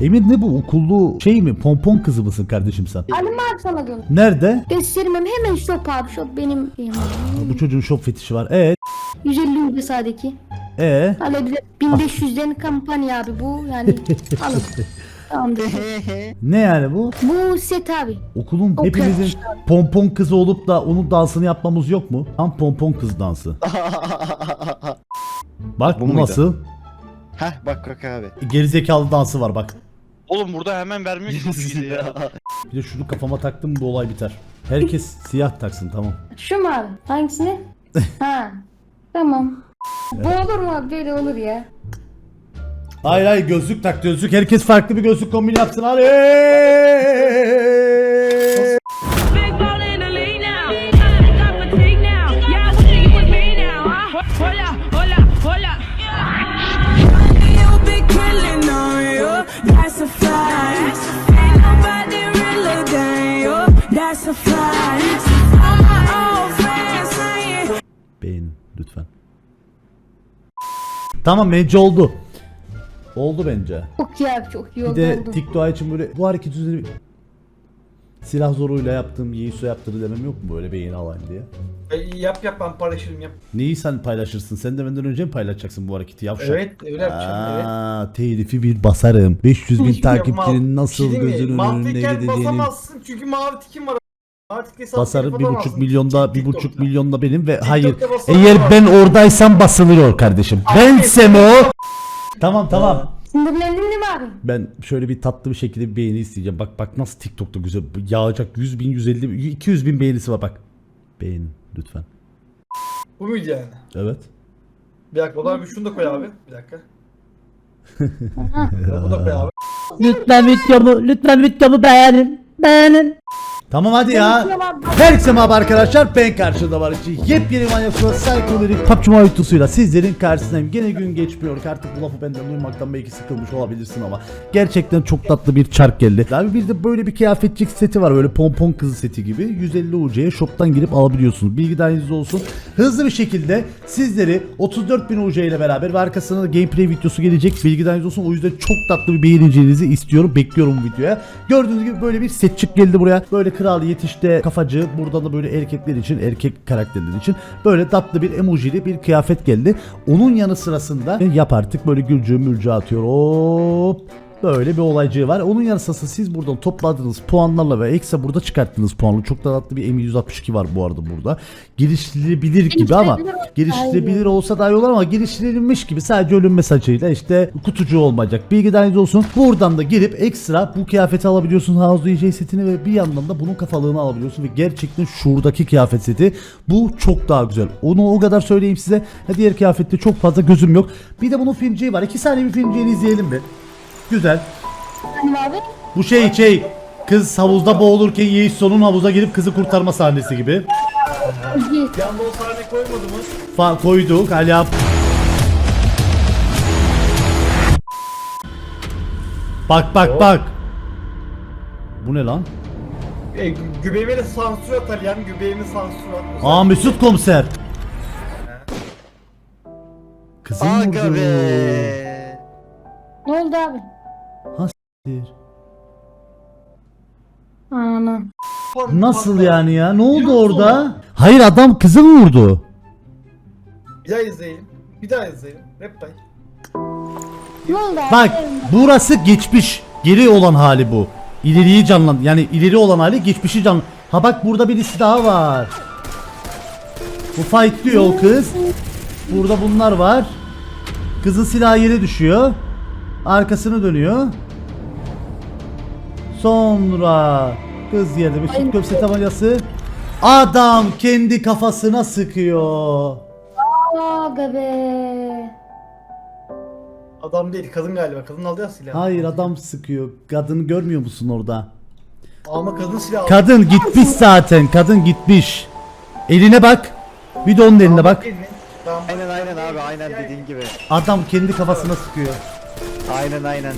Emir ne bu okullu şey mi pompon kızı mısın kardeşim sen? Alim abi sana gönder. Nerede? Gösteririm hemen shop abi shop benim. Bu çocuğun şop fetişi var. E 150 ucu sadeki. e Alabilir. 1500'den kampanya abi bu yani alın. Tamamdır. ne yani bu? bu set abi. Okulun O hepimizin pompon kızı olup da onun dansını yapmamız yok mu? Tam pompon kız dansı. Bak Bu bu, muydu? nasıl? Heh bak bak abi. Gerizekalı dansı var bak. Oğlum burada hemen vermiyor ki çok iyiydi ya. Bir de şunu kafama taktım bu olay biter. Herkes siyah taksın tamam. Şu mu abi? Hangisini? ha. Tamam. Bu olur mu abi? Böyle olur ya. Hayır hayır gözlük tak gözlük. Herkes farklı bir gözlük kombini yapsın hadi. Beğenin lütfen. Tamam bence oldu. Oldu bence. Çok iyi abi çok iyi Bir oldu. de oldu. TikTok için böyle bu hareket üzerine silah zoruyla yaptığım Yeiso yaptırı demem yok mu böyle beğeni alayım diye. E, yap yap ben paylaşırım yap. Neyi sen paylaşırsın? Sen de benden önce mi paylaşacaksın bu hareketi yavşak? Evet öyle yapacağım evet. Aa, telifi bir basarım. 500 bin Hiçbir şey takipçinin nasıl Bir şey değil mi? gözünün önünde Mantıken gideceğini basamazsın çünkü mavi tikim var. Hesap basarım. Bir buçuk milyonda bir TikTok'ta. buçuk milyonda benim ve hayır eğer ben oradaysam basılıyor kardeşim. Bensem o. Tamam tamam. Sinirlendin mi abi? Ben şöyle bir tatlı bir şekilde bir beğeni isteyeceğim. Bak bak nasıl TikTok'ta güzel yağacak 100 bin 150 bin 200 bin beğenisi var bak. Beğenin lütfen. Bu muydu yani? Evet. Bir dakika o zaman bir şunu da koy abi. Bir dakika. Bu da koy abi. Lütfen videomu, lütfen videomu beğenin. Beğenin. Tamam hadi ya. Herkese merhaba arkadaşlar ben karşında var için yepyeni manyak surat psikodelik PUBG Mobile tutusuyla sizlerin karşısındayım. Gene gün geçmiyor artık bu lafı benden duymaktan belki sıkılmış olabilirsin ama gerçekten çok tatlı bir çark geldi. Abi bir de böyle bir kıyafetçik seti var böyle pompon kızı seti gibi 150 UC'ye shop'tan girip alabiliyorsunuz. Bilgi dahilinizde olsun. Hızlı bir şekilde sizleri 34.000 UC ile beraber ve arkasına da gameplay videosu gelecek. Bilgi dahilinizde olsun. O yüzden çok tatlı bir beğeneceğinizi istiyorum. Bekliyorum bu videoya. Gördüğünüz gibi böyle bir setçik geldi buraya. Böyle kral yetişte kafacı. Burada da böyle erkekler için, erkek karakterler için böyle tatlı bir emojili bir kıyafet geldi. Onun yanı sırasında yap artık böyle gülcü mülcü atıyor. Hop. Böyle bir olaycığı var. Onun sırasında siz buradan topladığınız puanlarla ve ekstra burada çıkarttığınız puanla çok da tatlı bir M162 var bu arada burada. Geliştirilebilir gibi ama Geliştirilebilir. olsa daha iyi olur ama geliştirilmiş gibi sadece ölüm mesajıyla işte kutucuğu olmayacak. Bilgi dahiliniz olsun. Buradan da girip ekstra bu kıyafeti alabiliyorsun. House DJ setini ve bir yandan da bunun kafalığını alabiliyorsun ve gerçekten şuradaki kıyafet seti bu çok daha güzel. Onu o kadar söyleyeyim size. Diğer kıyafette çok fazla gözüm yok. Bir de bunun filmciği var. İki saniye bir filmciğini izleyelim mi? Güzel. Hani abi? Bu şey şey kız havuzda boğulurken Yiğit sonun havuza girip kızı kurtarma sahnesi gibi. Yanda o sahne koymadınız. Fa koyduk hala. Bak bak bak. Bu ne lan? E, gü- göbeğime de sansür atar yani göbeğimi sansür at. Aa Mesut komiser. Kızım Aga vurdu. be. Ne oldu abi? Ana. Nasıl yani ya? Ne oldu orada? Hayır adam kızı mı vurdu? Bir daha izleyelim. Bir daha izleyelim. Bay. Ne oldu? Bak burası geçmiş. Geri olan hali bu. İleriyi canlan yani ileri olan hali geçmişi canlan. Ha bak burada birisi daha var. Bu fight diyor o kız. Burada bunlar var. Kızın silahı yere düşüyor. Arkasını dönüyor. Sonra kız yerde bir süt köpse tabancası. Adam kendi kafasına sıkıyor. Aga be. Adam değil kadın galiba. Kadın aldı ya silahı. Hayır adam sıkıyor. Kadını görmüyor musun orada? Ama kadın silahı aldı. Kadın gitmiş zaten. Kadın gitmiş. Eline bak. Bir de onun eline bak. Tamam. Aynen aynen abi aynen dediğin gibi. Adam kendi kafasına sıkıyor. Aynen aynen.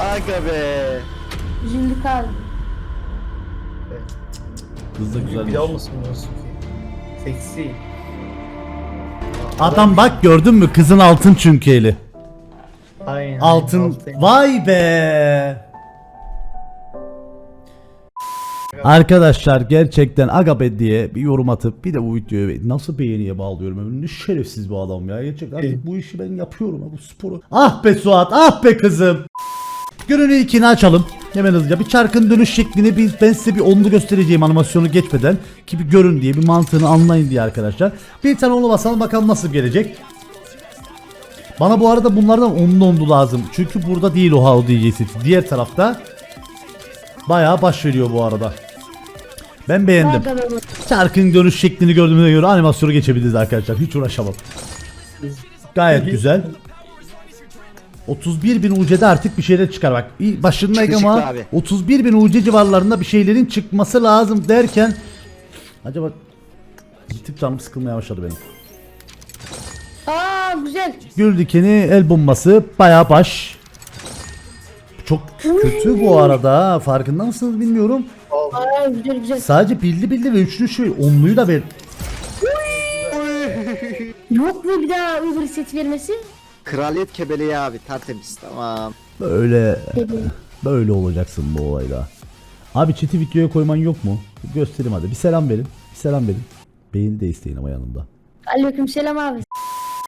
Aga be. Üzüldük abi. Kız da Bir güzel. daha olmasın burası. Seksi. Adam bak gördün mü? Kızın altın çünkü eli. Aynen. Altın. Vay be. Arkadaşlar gerçekten Agabe diye bir yorum atıp bir de bu videoyu nasıl beğeniye bağlıyorum? Ne şerefsiz bir adam ya. Gerçekten artık bu işi ben yapıyorum ya bu sporu. Ah be Suat ah be kızım. Görünü ikini açalım. Hemen hızlıca bir çarkın dönüş şeklini bir, ben size bir onlu göstereceğim animasyonu geçmeden. Ki bir görün diye bir mantığını anlayın diye arkadaşlar. Bir tane onu basalım bakalım nasıl gelecek. Bana bu arada bunlardan onlu onlu lazım. Çünkü burada değil o seti. Diğer tarafta bayağı baş veriyor bu arada. Ben beğendim. Çarkın dönüş şeklini gördüğümüze göre animasyonu geçebiliriz arkadaşlar. Hiç uğraşamam. Gayet güzel. 31 bin UC'de artık bir şeyler çıkar bak. İyi, Başındayım ama çıktı abi. 31 bin UC civarlarında bir şeylerin çıkması lazım derken acaba bir tık canım sıkılmaya başladı benim. Aa güzel. Gül dikeni el bombası bayağı baş. Çok kötü bu arada. Farkında mısınız bilmiyorum. Aa güzel güzel. Sadece bildi bildi ve üçlü şu onluyu da ver. Yok mu bir daha Uber set vermesi? Kraliyet kebeleği abi tertemiz tamam. Böyle Dedi. böyle olacaksın bu olayda. Abi chat'i videoya koyman yok mu? Göstereyim hadi. Bir selam verin. Bir selam verin. Beğeni de isteyin ama yanında. Aleyküm selam abi.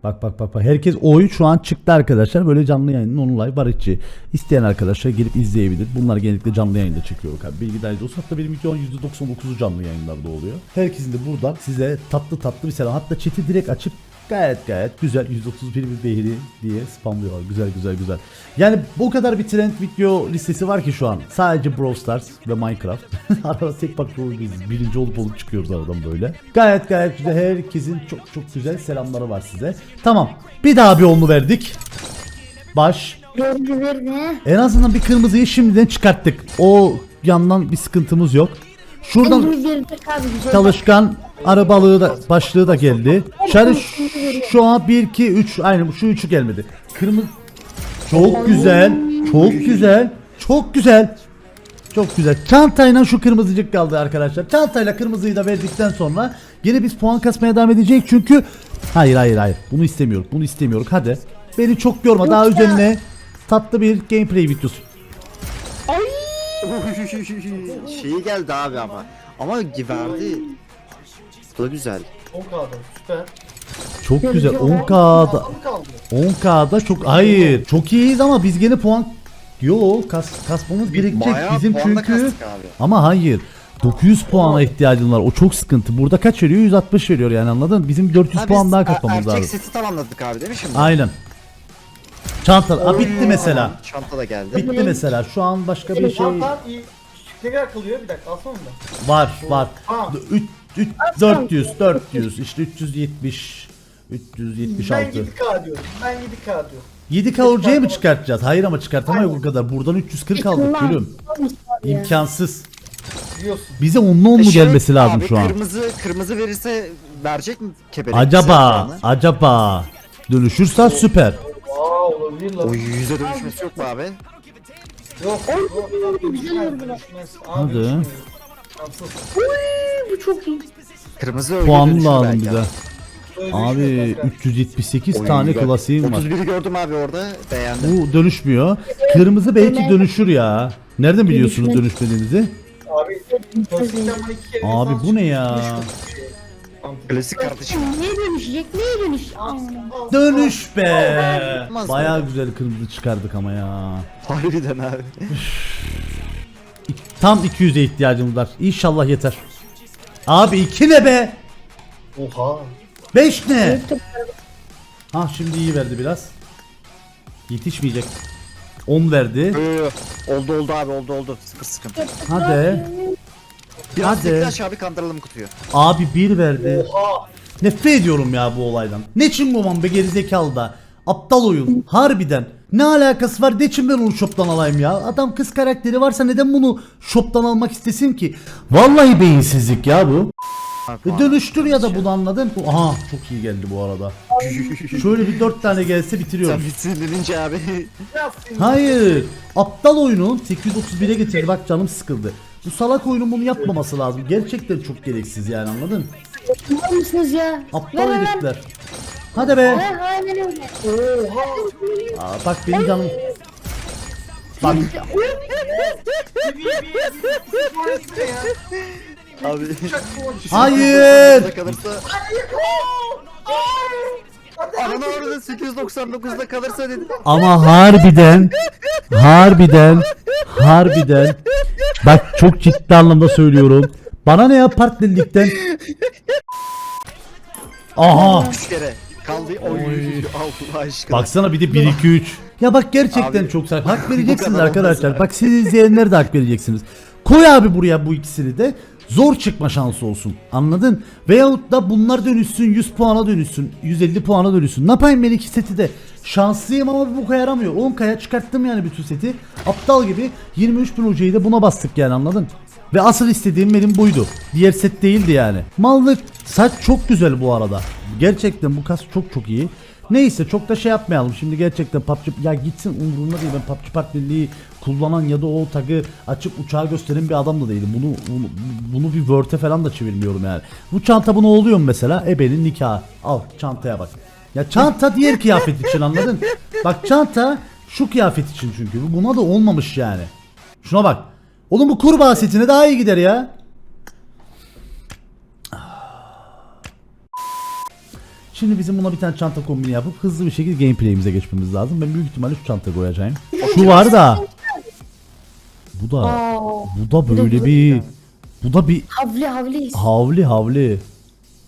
Bak bak bak bak. Herkes oyu şu an çıktı arkadaşlar. Böyle canlı yayının online var içi. İsteyen arkadaşlar gelip izleyebilir. Bunlar genellikle canlı yayında çekiyoruz abi. Bilgi dahil olsun. Hatta benim videonun %99'u canlı yayınlarda oluyor. Herkesin de buradan size tatlı tatlı bir selam. Hatta chat'i direkt açıp gayet gayet güzel 131 bir beğeni diye spamlıyorlar. Güzel güzel güzel. Yani bu kadar bir trend video listesi var ki şu an. Sadece Brawl Stars ve Minecraft. Arada tek bak biz birinci olup olup çıkıyoruz aradan böyle. Gayet gayet güzel. Herkesin çok çok güzel selamları var size. Tamam. Bir daha bir onlu verdik. Baş. En azından bir kırmızıyı şimdiden çıkarttık. O yandan bir sıkıntımız yok. Şuradan çalışkan arabalığı da başlığı da geldi. Şöyle ş- şu an 1 2 3 aynı şu üçü gelmedi. Kırmızı çok güzel. Çok güzel. Çok güzel. Çok güzel. Çantayla şu kırmızıcık kaldı arkadaşlar. Çantayla kırmızıyı da verdikten sonra yine biz puan kasmaya devam edecek çünkü hayır hayır hayır. Bunu istemiyoruz. Bunu istemiyoruz. Hadi. Beni çok yorma. Daha üzerine tatlı bir gameplay videosu. Şeyi geldi abi ama. Ama verdi. Bu da güzel. 10 kaldı. Süper. Çok güzel. 10K'da Altı mı kaldı? 10K'da çok hayır. Çok iyiyiz ama biz gene puan Yo kas kasmamız gerekecek Bayağı bizim çünkü kastık abi. ama hayır 900 puana ihtiyacım var. O çok sıkıntı. Burada kaç veriyor? 160 veriyor yani anladın? mı? Bizim 400 Ha, puan biz daha er- kasmamız erkek lazım. seti tamamladık abi değil mi şimdi? Aynen. Çanta Aa, bitti mesela. Çanta da geldi. Bitti mesela. Şu an başka bir şey Tamam iyi. Tekrar kılıyor bir dakika alsana da. var var. Ha. 3 3 400 400 işte 370 Ben 376 7K diyorum. Ben 7K diyorum. 7K orcaya mı çıkartacağız? Hayır ama çıkartamayız o kadar. Buradan 340 aldık gülüm. İmkansız. Biliyorsun. Bize onlu onlu şey, gelmesi lazım abi, şu an. Kırmızı kırmızı verirse verecek mi kebelek? Acaba, acaba dönüşürse süper. Olabilir lan. O yüze dönüşmesi yok mu abi? Yok. Yok. yok. Abi, Hadi. Şanssız. Bu çok iyi. Kırmızı öyle Puan dönüşür lazım belki bize. Abi kanka. 378 Oy, tane güzel. klasiğim var. 31'i gördüm abi orada beğendim. Bu dönüşmüyor. Kırmızı belki dönüşür ya. Nereden biliyorsunuz dönüşmediğinizi? Abi. Abi bu ne ya? Klasik kardeşim. Neye dönüşecek? Neye dönüş? Aa. Dönüş be. Olmaz Bayağı güzel kırmızı çıkardık ama ya. Harbiden abi. Tam 200'e ihtiyacımız var. İnşallah yeter. Abi 2 ne be? Oha. 5 ne? Ha şimdi iyi verdi biraz. Yetişmeyecek. 10 verdi. Yo, yo, yo. Oldu oldu abi oldu oldu. Sıkı sıkın. Hadi. Biraz Hadi. Hadi. aşağı bir kandıralım kutuyu. Abi 1 verdi. Oha. Nefret ediyorum ya bu olaydan. Ne çingoman be gerizekalı da. Aptal oyun. Harbiden. Ne alakası var? Ne için ben onu shop'tan alayım ya? Adam kız karakteri varsa neden bunu shop'tan almak istesin ki? Vallahi beyinsizlik ya bu. E dönüştür ya da bunu anladın. Aha çok iyi geldi bu arada. Şöyle bir dört tane gelse Sen bitiriyorum. bitsin dedince abi. Hayır. Aptal oyunu 831'e getirdi. Bak canım sıkıldı. Bu salak oyunun bunu yapmaması lazım. Gerçekten çok gereksiz yani anladın? Var mısınız ya? Aptal Ver, ver, ver. herifler. Hadi be. Ha, aynen öyle. Aa, bak benim canım. Bak Abi. hayır. kalırsa. Ananı orada 899'da kalırsa dedi. Ama harbiden harbiden harbiden bak çok ciddi anlamda söylüyorum. Bana ne ya partnerlikten? Aha. 3 kere. Kaldı. Allah aşkına. Baksana bir de 1 2 3. Ya bak gerçekten Abi, çok saçma. Hak vereceksiniz arkadaşlar. Bak siz izleyenler de hak vereceksiniz. Koy abi buraya bu ikisini de zor çıkma şansı olsun. Anladın? Veyahut da bunlar dönüşsün 100 puana dönüşsün. 150 puana dönüşsün. Ne yapayım ben iki seti de? Şanslıyım ama bir boka yaramıyor. 10 kaya çıkarttım yani bütün seti. Aptal gibi 23 bin hocayı da buna bastık yani anladın? Ve asıl istediğim benim buydu. Diğer set değildi yani. Mallık. Saç çok güzel bu arada. Gerçekten bu kas çok çok iyi. Neyse çok da şey yapmayalım. Şimdi gerçekten PUBG ya gitsin umurumda değil. Ben PUBG partnerliği kullanan ya da o tagı açıp uçağı gösteren bir adam da değilim. Bunu bunu, bir Word'e falan da çevirmiyorum yani. Bu çanta buna oluyor mu mesela? Ebe'nin nikahı. Al çantaya bak. Ya çanta diğer kıyafet için anladın? Bak çanta şu kıyafet için çünkü. Bu Buna da olmamış yani. Şuna bak. Oğlum bu kurbağa setine daha iyi gider ya. Şimdi bizim buna bir tane çanta kombini yapıp hızlı bir şekilde gameplay'imize geçmemiz lazım. Ben büyük ihtimalle şu çanta koyacağım. Şu var da. Bu da Aa, bu da böyle bir bu da bir havli havli. havli havli.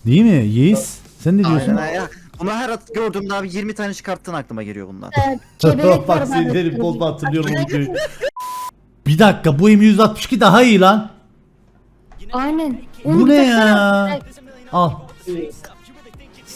Değil mi? Yiğis. Sen ne diyorsun? Aynen ya. Bunu her at gördüğümde abi 20 tane çıkarttığın aklıma geliyor bundan. Kebelek Bak var seni bende. derim bozma hatırlıyorum o videoyu. Bir dakika bu M162 daha iyi lan. Aynen. Bu ne ya? taksana. Al.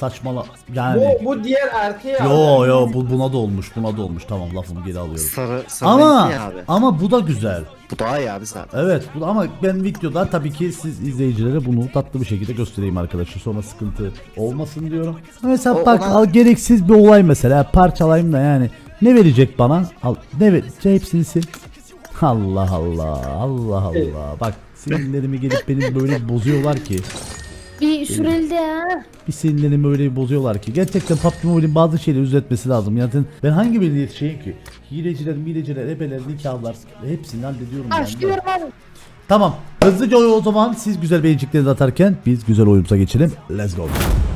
Saçmala. Yani. Bu, bu diğer erkeğe Yo yo bu buna da olmuş buna da olmuş tamam lafımı geri alıyorum. Sarı, sarı Ama renkli ya abi. ama bu da güzel. Bu daha iyi abi zaten. Evet bu, ama ben videoda tabii ki siz izleyicilere bunu tatlı bir şekilde göstereyim arkadaşlar. Sonra sıkıntı olmasın diyorum. Mesela O- bak ona- al gereksiz bir olay mesela parçalayayım da yani. Ne verecek bana? Al ne ver? Hepsini sil. Allah Allah Allah Allah. Bak sinirlerimi gelip benim böyle bozuyorlar ki. Bir süreli de ya. Bir sinirlerimi öyle bir bozuyorlar ki. Gerçekten PUBG Mobile'in bazı şeyleri düzeltmesi lazım. Yani ben hangi birini yetişeyim ki? Hileciler, mileciler, ebeler, nikahlar hepsini hallediyorum yani. Başlıyorum abi. Tamam. Hızlıca o zaman siz güzel beğeniciklerinizi atarken biz güzel oyunumuza geçelim. Let's go.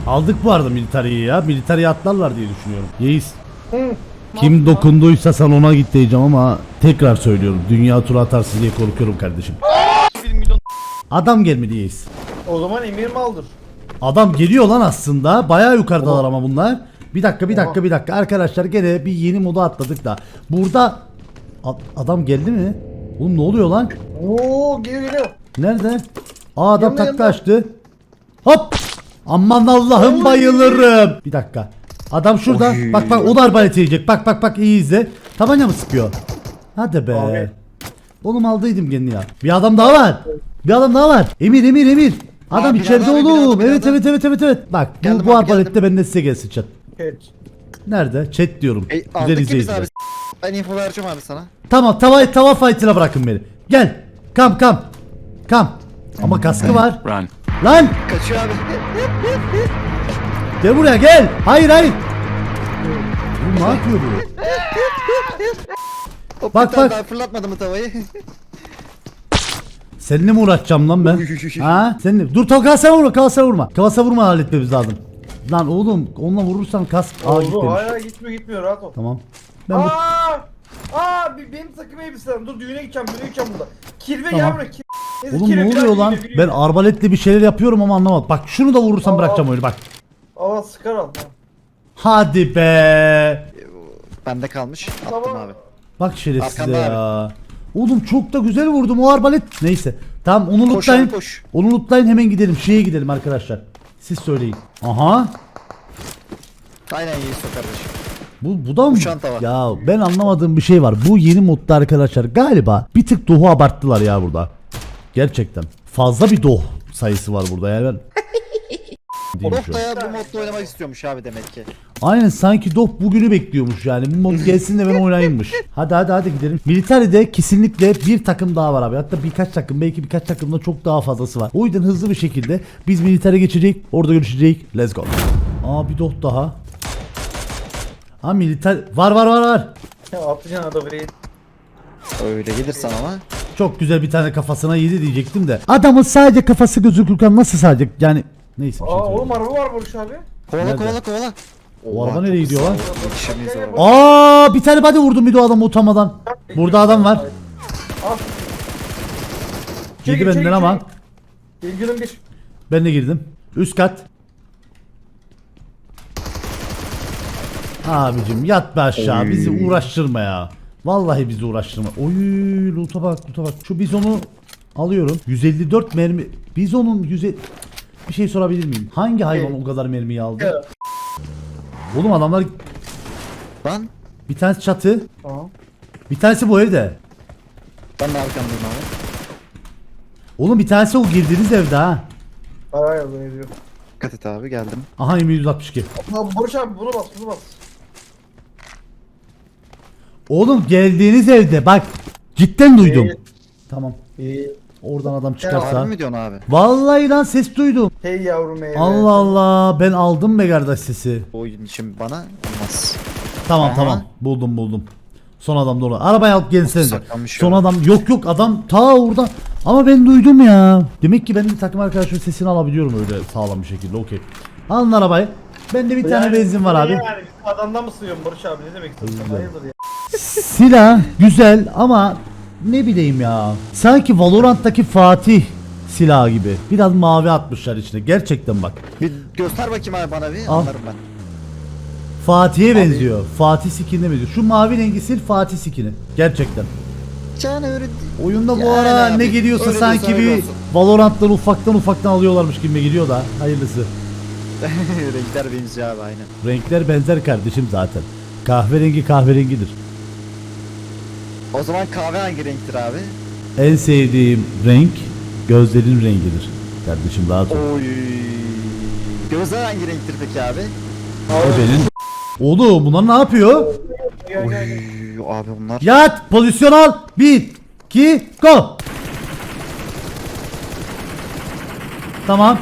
Aldık bu arada militariyi ya. Militariyi atlarlar diye düşünüyorum. Yeis. Kim dokunduysa sen ona git diyeceğim ama tekrar söylüyorum. Dünya turu atarsın diye korkuyorum kardeşim. 1 milyon Adam gelmedi Yeis. O zaman emir maldır. Adam geliyor lan aslında. Bayağı yukarıdalar ama bunlar. Bir dakika bir dakika bir dakika. Arkadaşlar gene bir yeni moda atladık da. Burada A- adam geldi mi? Oğlum ne oluyor lan? Oo geliyor geliyor. Nerede? Aa adam Yanında, takla açtı. Hop! Aman Allah'ım bayılırım. Bir dakika. Adam şurada. Oy. Bak bak o da arbalet yiyecek. Bak bak bak iyi izle. Tabanca mı sıkıyor? Hadi be. Abi. Oğlum aldıydım kendini ya. Bir adam daha var. Bir adam daha var. Emir Emir Emir. Adam Abi, içeride birader, oğlum. birader, Evet birader. evet evet evet evet. Bak bu, Geldim bu abi, arbalette geldim. ben de size gelsin chat. Evet. Nerede? Chat diyorum. E, Güzel aldık ki biz izleyiciler. abi. Ben info vereceğim abi sana. Tamam tava tava fight'ına bırakın beni. Gel. Kam kam. Kam. Ama kaskı var. Run. Lan Kaçıyor abi. gel buraya gel. Hayır hayır. Bu ne yapıyor bu? Hop, Bak, bir tane bak. daha fırlatmadı mı tavayı? Seninle mi uğraşacağım lan ben? ha? Seninle. Dur tamam kalsana vurma kalsana vurma. Kalsana vurma halletmemiz lazım. Lan oğlum onunla vurursan kask Aa Oldu. gitmemiş. Hayır gitmiyor gitmiyor rahat ol. Tamam. Ben bu... Aa! Aa bir- benim takım elbiselerim. Dur düğüne gideceğim düğüne gideceğim burada. Kirve Tamam. gel buraya. Kirve. Neyse, Oğlum kirve, ne oluyor lan? yürüyor, Ben arbaletle bir şeyler yapıyorum ama anlamadım. Bak şunu da vurursam Aa. bırakacağım oyunu bak. Aa sıkar al. ha. Hadi be. Bende kalmış. Attım Tamam. abi. Bak şerefsize Arkanda ya. Oğlum çok da güzel vurdum o arbalet. Neyse. Tamam onu Koş lootlayın. koş. Onu lootlayın hemen gidelim. Şeye gidelim arkadaşlar. Siz söyleyin. Aha. Aynen iyi kardeşim. Bu, bu da mı? Çanta var. Ya ben anlamadığım bir şey var. Bu yeni modda arkadaşlar galiba bir tık dohu abarttılar ya burada. Gerçekten. Fazla bir doh sayısı var burada yani ben. Doh an. da ya bu modda oynamak istiyormuş abi demek ki. Aynen sanki Doh bugünü bekliyormuş yani. Bu mod gelsin de ben oynayayımmış. Hadi hadi hadi gidelim. Militeride kesinlikle bir takım daha var abi. Hatta birkaç takım belki birkaç takımda çok daha fazlası var. O yüzden hızlı bir şekilde biz militere geçecek. Orada görüşecek. Let's go. Aa bir Doh daha. Ha militer var var var var. Ya atacaksın adamı reis. Öyle gelirsen ama. Çok güzel bir tane kafasına yedi diyecektim de. Adamın sadece kafası gözükürken nasıl sadece yani neyse bir şey Aa oğlum söyleyeyim. araba var Barış abi. Kovala Nerede? kovala kovala. O araba nereye gidiyor lan? Aa bir tane body vurdum bir de o adamı utanmadan. Burada adam var. Al. Yedi benden içeri ama. İlginin bir. Ben de girdim. Üst kat. Abicim yat be aşağı. Oy. Bizi uğraştırma ya. Vallahi bizi uğraştırma. Oy loot'a bak loot'a bak. Şu bizonu alıyorum. 154 mermi. Bizonun 100 bir şey sorabilir miyim? Hangi hayvan o kadar mermiyi aldı? Oğlum adamlar Lan. bir tanesi çatı. Tamam. Bir tanesi bu evde. Ben de arkamdayım abi. Oğlum bir tanesi o girdiğiniz evde ha. Hayır hayır böyle diyor. Dikkat et abi geldim. Aha 162. Lan Barış abi bunu bas bunu bas. Oğlum geldiğiniz evde bak. Cidden duydum. İyi. Tamam. İyi. Oradan adam çıkarsa. Harbi mi diyorsun abi? Vallahi lan ses duydum. Hey yavrum hey. Allah Allah ben aldım be kardeş sesi. Bu oyun için bana olmaz. Tamam Aha. tamam buldum buldum. Son adam doğru. Arabayı alıp. Saklanmış Son ya. adam yok yok adam ta orada. Ama ben duydum ya. Demek ki ben bir takım arkadaşımın sesini alabiliyorum öyle sağlam bir şekilde. Okey. Alın arabayı. Bende bir tane Yani, benzin var abi. Yani adamdan mı sığıyorsun Barış abi ne demek istiyorsun? Hayırdır ya. Silah güzel ama ne bileyim ya. Sanki Valorant'taki Fatih silahı gibi. Biraz mavi atmışlar içine. Gerçekten bak. Bir göster bakayım abi bana bir Al. anlarım ben. Fatih'e benziyor. Fatih skinine benziyor. Şu mavi rengi sil Fatih skini. Gerçekten. Yani öyle Oyunda bu Yani ara abi, ne geliyorsa öyle sanki diyorsan öyle bir olsun. Valorant'tan ufaktan ufaktan alıyorlarmış gibi geliyor da hayırlısı. renkler benziyor abi aynen. Renkler benzer kardeşim zaten. Kahverengi kahverengidir. O zaman kahve hangi renktir abi? En sevdiğim renk gözlerin rengidir. Kardeşim rahat ol. Oy. Gözler hangi renktir peki abi? O benim. Oğlum bunlar ne yapıyor? Oy abi bunlar. Yat pozisyon al. 1 2 go. Tamam.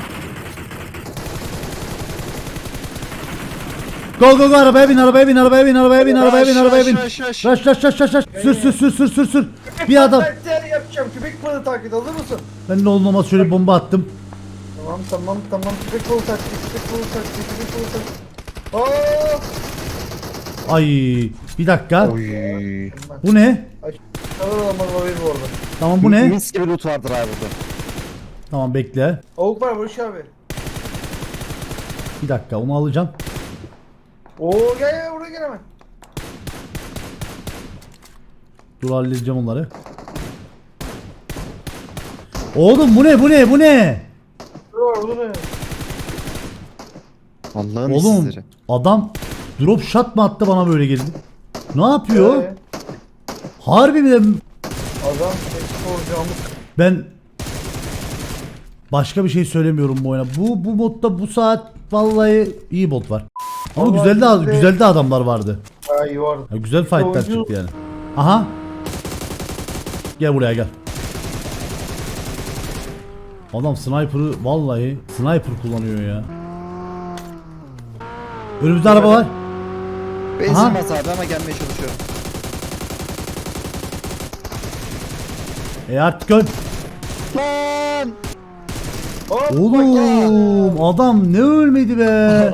Go go go arabaya bin arabaya bin arabaya bin arabaya bin arabaya bin arabaya bin. Rush, rush, rush. Raş raş raş. Sür sür sür sür sür sür. Bir adam. Taktiğini yapacağım. Köpek balığı taklit hazır mısın? Ben ne olmaz şöyle bomba attım. Tamam tamam tamam. Köpek balığı taklit. Köpek balığı taklit. Köpek balığı taklit. Aaa! Ay bir dakika. Oy. Bu ne? Kalır olmaz olabilir bu arada. Tamam bu ne? Mis gibi loot vardır abi burada. Tamam bekle. Avuk var Barış abi. Bir dakika onu alacağım. Oo gel gel buraya gel hemen. Dur halledeceğim onları. Oğlum bu ne bu ne bu ne? Dur var burada ne? Allah'ın Oğlum sizleri. adam drop shot mı attı bana böyle geldi. Ne yapıyor? Ee, Harbi mi de Adam eksik olacağımız. ben başka bir şey söylemiyorum bu oyuna. Bu bu modda bu saat vallahi iyi bot var. Ama Vallahi güzel de bizde- güzel de adamlar vardı. Ha iyi vardı. Ya güzel fightlar Oyuncu- çıktı yani. Aha. Gel buraya gel. Adam sniper'ı vallahi sniper kullanıyor ya. Önümüzde araba var. Benzin Aha. bas abi ama gelmeye çalışıyorum. E artık öl. Lan! Hop. Oğlum adam ne ölmedi be.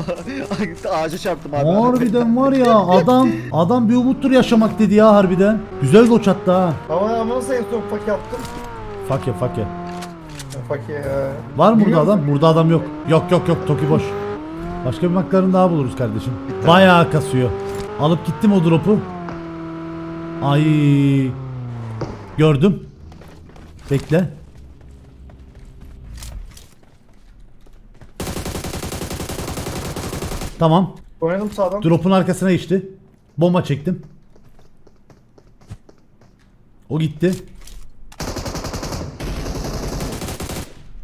Ağaca çarptım abi. harbiden var ya adam adam bir umuttur yaşamak dedi ya harbiden. Güzel loç attı ha. Ama ama nasıl en son faki attım? Fuck ya fuck ya. Faki ya. Var mı burada Biliyor adam? Burada adam yok. Yok yok yok Toki boş. Başka bir maklarını daha buluruz kardeşim. Bayağı kasıyor. Alıp gittim o drop'u. Ay. Gördüm. Bekle. Tamam. Oynadım sağdan. Drop'un arkasına geçti. Bomba çektim. O gitti.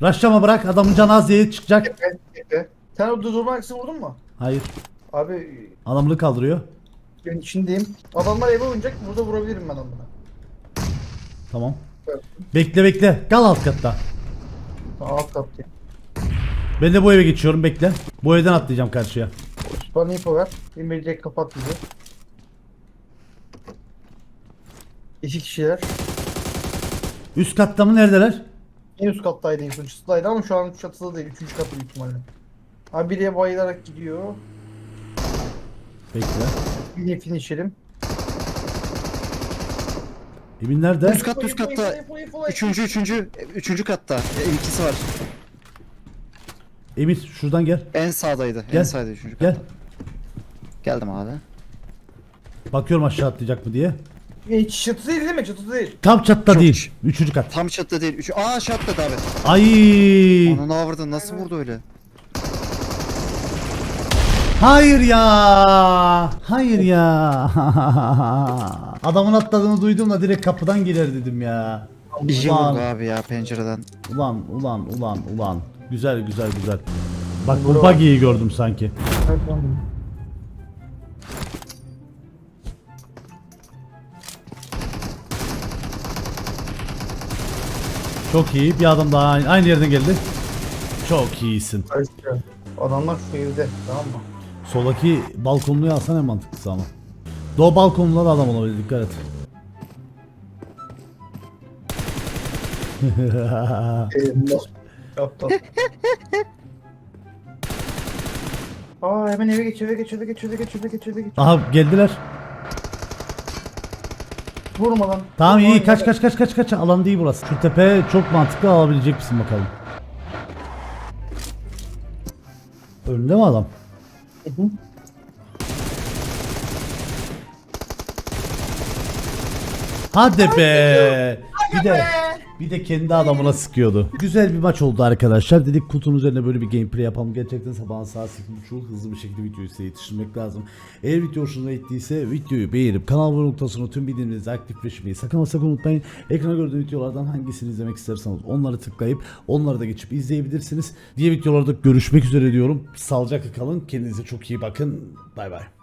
Raşlama bırak. Adamın canı az diye çıkacak. Tepe, tepe. Sen o durma aksi vurdun mu? Hayır. Abi Adamını kaldırıyor. ben içindeyim. Adamlar eve oynayacak. Burada vurabilirim ben adamlara. Tamam. Bekle bekle. Kal alt katta. Alt kattayım. Ben de bu eve geçiyorum bekle. Bu evden atlayacağım karşıya. Bana info ver. Emir direkt kapat bizi. İki kişiler. Üst katta mı neredeler? En üst kattaydı en son çatıdaydı ama şu an çatıda değil. Üçüncü katta büyük ihtimalle. Abi biriye bayılarak gidiyor. Bekle. Bir finisherim. Emin nerede? Üst katta üst katta. Üçüncü üçüncü üçüncü katta. E, ikisi var. Emir şuradan gel. En sağdaydı. Gel. En sağdaydı üçüncü katta. Gel. Geldim abi. Bakıyorum aşağı atlayacak mı diye. E, çatı değil değil mi? Çatı değil. Tam çatta Çok- değil. Üçüncü kat. Tam çatıda değil. Üç... Aa aşağı atladı abi. Ay. Onu ne avradın nasıl vurdu öyle? Hayır ya. Hayır ya. Adamın atladığını duydum da direkt kapıdan gelir dedim ya. İyi Ulan. vurdu abi ya pencereden. Ulan ulan ulan ulan. Güzel güzel güzel. Bak bu buggy'yi gördüm sanki. Çok iyi. Bir adam daha aynı, aynı yerden geldi. Çok iyisin. Karıştırıyor. Adamlar şu evde tamam mı? Soldaki balkonluyu alsan en mantıklısı ama. Doğu balkonlular adam olabilir dikkat et. Eyvallah. Yaptım. Aa hemen eve geç eve geç eve geç eve geç eve geç eve geç. Aha geldiler. Vurma lan. Tamam Vurma iyi kaç kaç kaç kaç kaç alan değil burası. Şu tepe çok mantıklı alabilecek misin bakalım. Önünde mi adam? Hadi be. Bir de bir de kendi adamına sıkıyordu. Güzel bir maç oldu arkadaşlar. Dedik kutunun üzerine böyle bir gameplay yapalım. Gerçekten sabahın saat 8.30 hızlı bir şekilde videoyu size yetiştirmek lazım. Eğer video hoşunuza gittiyse videoyu beğenip kanal abone noktasını tüm bildirimlerinizi aktifleşmeyi sakın sakın unutmayın. Ekrana gördüğünüz videolardan hangisini izlemek isterseniz onları tıklayıp onları da geçip izleyebilirsiniz. Diğer videolarda görüşmek üzere diyorum. Sağlıcakla kalın. Kendinize çok iyi bakın. Bay bay.